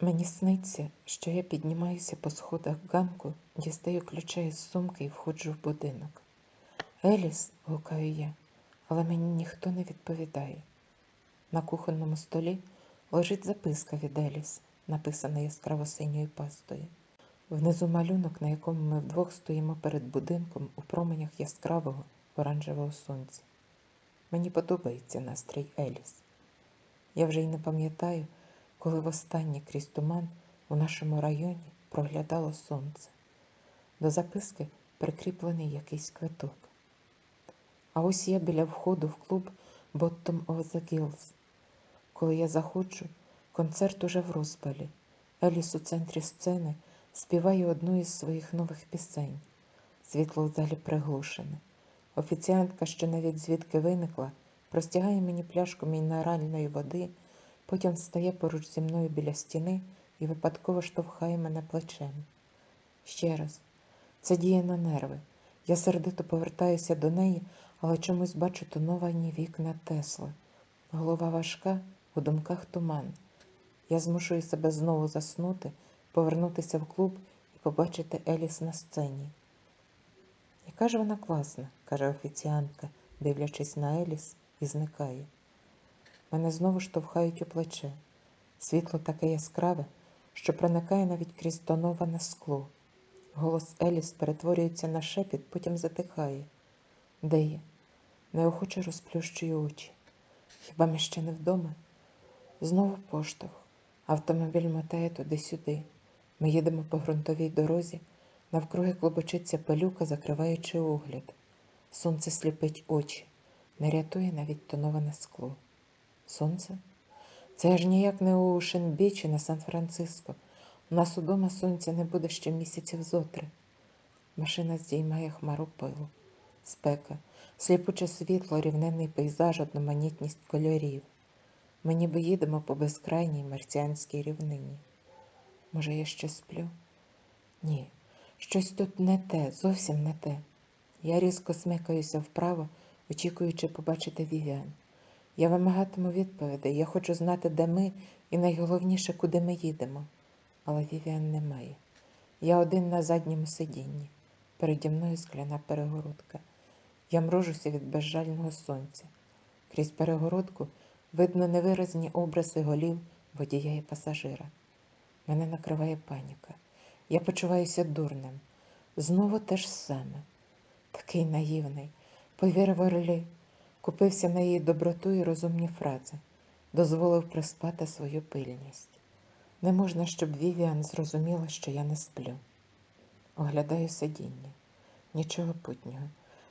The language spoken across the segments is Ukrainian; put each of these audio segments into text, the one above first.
Мені сниться, що я піднімаюся по сходах ганку, дістаю ключа із сумки і входжу в будинок. Еліс, гукаю я, але мені ніхто не відповідає. На кухонному столі лежить записка від Еліс, написана яскраво синьою пастою. Внизу малюнок, на якому ми вдвох стоїмо перед будинком у променях яскравого оранжевого сонця. Мені подобається настрій Еліс. Я вже й не пам'ятаю, коли востаннє крізь туман у нашому районі проглядало сонце. До записки прикріплений якийсь квиток. А ось я біля входу в клуб Bottom of the Gills. Коли я заходжу, концерт уже в розпалі. Еліс у центрі сцени співає одну із своїх нових пісень. Світло в залі приглушене. Офіціантка, що навіть звідки виникла, простягає мені пляшку мінеральної води, потім стає поруч зі мною біля стіни і випадково штовхає мене плечем. Ще раз, це діє на нерви. Я сердито повертаюся до неї, але чомусь бачу тоновані вікна Тесла. Голова важка, у думках туман. Я змушую себе знову заснути, повернутися в клуб і побачити Еліс на сцені. Яка ж вона класна, каже офіціантка, дивлячись на Еліс, і зникає. Мене знову штовхають у плече. Світло таке яскраве, що проникає навіть крізь тоноване скло. Голос Еліс перетворюється на шепіт, потім затихає. Де я? Неохоче розплющую очі. Хіба ми ще не вдома? Знову поштовх. Автомобіль мотає туди-сюди. Ми їдемо по ґрунтовій дорозі, навкруги клобочиться пилюка, закриваючи огляд. Сонце сліпить очі, не рятує навіть тоноване скло. Сонце? Це аж ніяк не у Шенбі на Сан-Франциско. У нас удома сонця не буде ще місяців зотри. Машина здіймає хмару пилу, спека, сліпуче світло, рівненний пейзаж, одноманітність кольорів. Ми ніби їдемо по безкрайній марціанській рівнині. Може, я ще сплю? Ні, щось тут не те, зовсім не те. Я різко смикаюся вправо, очікуючи побачити Вівіан. Я вимагатиму відповідей, я хочу знати, де ми, і найголовніше, куди ми їдемо. Але Вівіан немає. Я один на задньому сидінні. Переді мною скляна перегородка. Я мружуся від безжального сонця. Крізь перегородку видно невиразні образи голів водія і пасажира. Мене накриває паніка. Я почуваюся дурним. Знову те ж саме. Такий наївний, повірив Орлі, купився на її доброту і розумні фрази, дозволив приспати свою пильність. Не можна, щоб Вівіан зрозуміла, що я не сплю. Оглядаю сидіння, нічого путнього.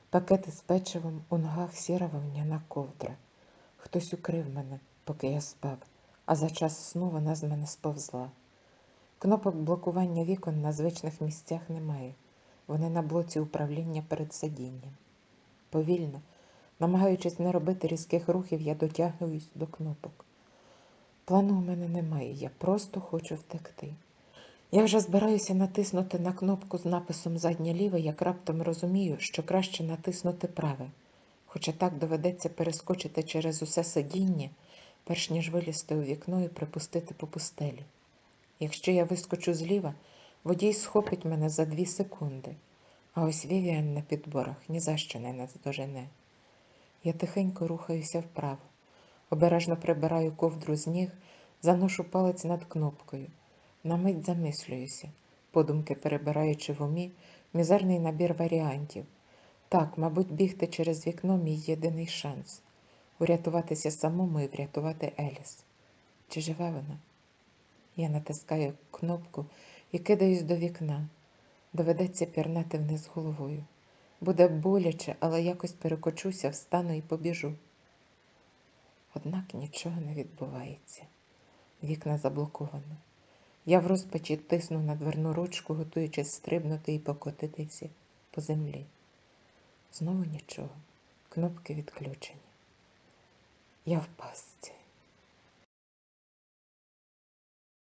Пакети з печивом у ногах сіра вовняна ковдра. Хтось укрив мене, поки я спав, а за час сну вона з мене сповзла. Кнопок блокування вікон на звичних місцях немає. Вони на блоці управління перед сидінням. Повільно, намагаючись не робити різких рухів, я дотягуюсь до кнопок. Плану у мене немає, я просто хочу втекти. Я вже збираюся натиснути на кнопку з написом заднє ліве, як раптом розумію, що краще натиснути праве, хоча так доведеться перескочити через усе сидіння, перш ніж вилізти у вікно і припустити по пустелі. Якщо я вискочу зліва, водій схопить мене за дві секунди, а ось Вівіан на підборах ні за що не наздожене. Я тихенько рухаюся вправо, обережно прибираю ковдру з ніг, заношу палець над кнопкою. На мить замислююся, подумки перебираючи в умі мізерний набір варіантів. Так, мабуть, бігти через вікно мій єдиний шанс урятуватися самому і врятувати Еліс. Чи живе вона? Я натискаю кнопку і кидаюсь до вікна. Доведеться пірнати вниз головою. Буде боляче, але якось перекочуся, встану і побіжу. Однак нічого не відбувається. Вікна заблоковано. Я в розпачі тисну на дверну ручку, готуючись стрибнути і покотитися по землі. Знову нічого. Кнопки відключені. Я в пастці.